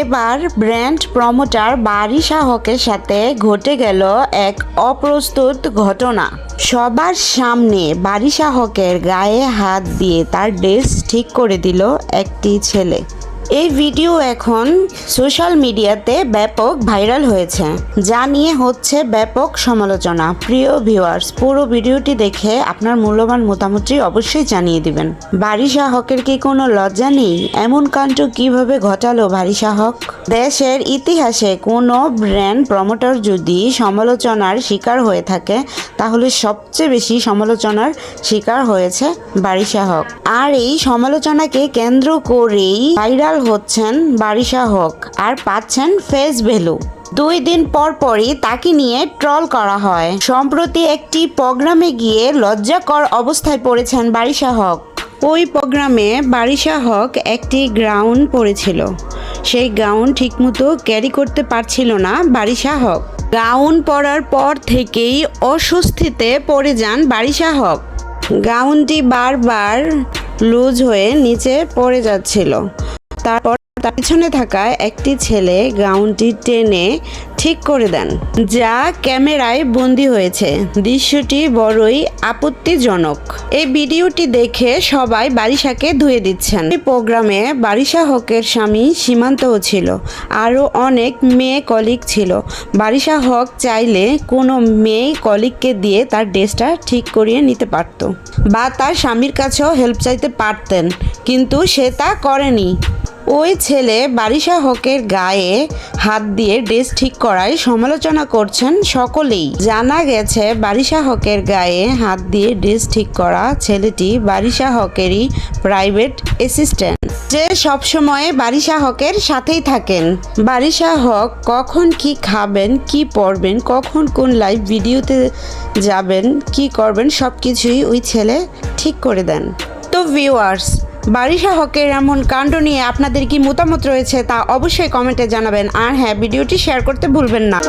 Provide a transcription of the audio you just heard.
এবার brand promoter বারি শাহকের সাথে ঘটে গেল এক অপ্রস্তুত ঘটনা। সবার সামনে বারি শাহকের গায়ে হাত দিয়ে তার ড্রেস ঠিক করে দিল একটি ছেলে। এই ভিডিও এখন সোশ্যাল মিডিয়াতে ব্যাপক ভাইরাল হয়েছে, যা নিয়ে হচ্ছে ব্যাপক সমালোচনা। প্রিয় ভিউয়ার্স, পুরো ভিডিওটি দেখে আপনার মূল্যবান মতামতটি অবশ্যই জানিয়ে দিবেন। বারিশা হকের কি কোনো লজ্জা নেই? এমন কাণ্ড কীভাবে ঘটালো বারিশা হক? দেশের ইতিহাসে কোনো ব্র্যান্ড প্রমোটার যদি সমালোচনার শিকার হয়ে থাকে, তাহলে সবচেয়ে বেশি সমালোচনার শিকার হয়েছে বারিশা হক। আর এই সমালোচনাকে কেন্দ্র করেই ভাইরাল হচ্ছেন বারিশা হক আর পাচ্ছেন ফেস ভ্যালু দুই দিন পর পরই তাকে নিয়ে ট্রল করা হয়। সম্প্রতি একটি প্রোগ্রামে গিয়ে লজ্জাকর অবস্থায় পড়েছেন বারিশা হক। ওই প্রোগ্রামে বারিশা হক একটি গ্রাউন্ড পরেছিল সেই গাউন ঠিকমতো ক্যারি করতে পারছিল না বারিশা হক। গাউন পরার পর থেকেই অস্বস্তিতে পড়ে যান বারিশা হক। গাউনটি বারবার লুজ হয়ে নিচে পড়ে যাচ্ছিল। তারপর তার পিছনে থাকা একটি ছেলে গাউনটি টেনে ঠিক করে দেন, যা ক্যামেরায় বন্দি হয়েছে। দৃশ্যটি বড়ই আপত্তিজনক। এই ভিডিওটি দেখে সবাই বারিশাকে ধুয়ে দিচ্ছেন। এই প্রোগ্রামে বারিশা হকের স্বামী সীমান্তও ছিল, আরও অনেক মেয়ে কলিগ ছিল। বারিশা হক চাইলে কোনো মেয়ে কলিগকে দিয়ে তার ড্রেসটা ঠিক করিয়ে নিতে পারত বা তার স্বামীর কাছেও হেল্প চাইতে পারতেন, কিন্তু সে তা করেনি। ওই ছেলে বারিশা হকের গায়ে হাত দিয়ে ড্রেস ঠিক করায় সমালোচনা করছেন সকলেই। জানা গেছে, বারিশা হকের গায়ে হাত দিয়ে ড্রেস ঠিক করা ছেলেটি বারিশা হকেরই প্রাইভেট অ্যাসিস্ট্যান্ট। যে সবসময় বারিশা হকের সাথেই থাকেন। বারিশা হক কখন কি খাবেন, কি পড়বেন কখন কোন লাইভ ভিডিওতে যাবেন, কি করবেন সব কিছুই ওই ছেলে ঠিক করে দেন। তো ভিউয়ার্স বারিশা হকের এমন কাণ্ড নিয়ে আপনাদের কি মতামত রয়েছে তা অবশ্যই কমেন্টে জানাবেন। আর হ্যাঁ ভিডিওটি শেয়ার করতে ভুলবেন না।